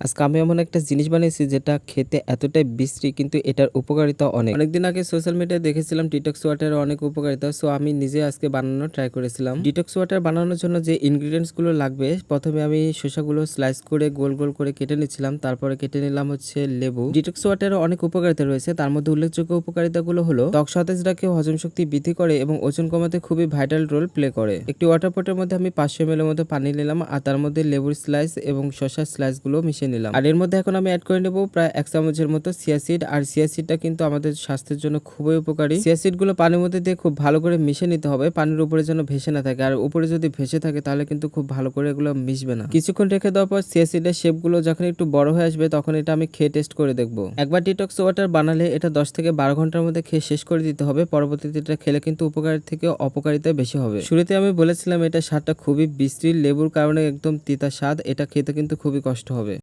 আজকে আমি এমন একটা জিনিস বানিয়েছি যেটা খেতে এতটাই বিশ্রী, কিন্তু এটার উপকারিতা অনেক। অনেকদিন আগে সোশ্যাল মিডিয়ায় দেখেছিলাম ডিটক্স ওয়াটারের অনেক উপকারিতা সো আমি নিজে আজকে বানানো ট্রাই করেছিলাম। ডিটক্স ওয়াটার বানানোর জন্য যে ইনগ্রিডিয়েন্টসগুলো লাগবে, প্রথমে আমি শসাগুলো স্লাইস করে গোল গোল করে কেটে নিচ্ছিলাম, তারপরে কেটে নিলাম হচ্ছে লেবু। ডিটক্স ওয়াটারের অনেক উপকারিতা রয়েছে, তার মধ্যে উল্লেখযোগ্য উপকারিতাগুলো হলো, ত্বক সতেজ রাখে, হজম শক্তি বৃদ্ধি করে এবং ওজন কমাতে খুবই ভাইটাল রোল প্লে করে। একটি ওয়াটার পটের মধ্যে আমি পাঁচশো এম এর মধ্যে পানি নিলাম, আর তার মধ্যে লেবুর স্লাইস এবং শসার স্লাইসগুলো মিশিয়ে নিলাম। আর এর মধ্যে এখন আমি অ্যাড করে নেব প্রায় এক চামচের মতো সিয়াসিড আর সিয়াসিডটা কিন্তু আমাদের স্বাস্থ্যের জন্য খুবই উপকারী। সিয়াসিডগুলো পানির মধ্যে দিয়ে খুব ভালো করে মিশিয়ে নিতে হবে। পানির উপরে যেন ভেসে না থাকে। আর উপরে যদি ভেসে থাকে, তাহলে কিন্তু খুব ভালো করে এগুলো মিশবে না। কিছুক্ষণ রেখে দেওয়ার পর সিয়াসিডের শেপগুলো যখন একটু বড় হয়ে আসবে, তখন এটা আমি খেয়ে টেস্ট করে দেখব। একবার ডিটক্স ওয়াটার বানালে এটা দশ থেকে বারো ঘণ্টার মধ্যে খেয়ে শেষ করে দিতে হবে। পরবর্তীতে এটা খেলে কিন্তু উপকার থেকে অপকারিতা বেশি হবে। শুরুতে আমি বলেছিলাম এটা স্বাদটা খুবই বিশ্রী। লেবুর কারণে একদম তিতা স্বাদ। এটা খেতে কিন্তু খুবই কষ্ট হবে।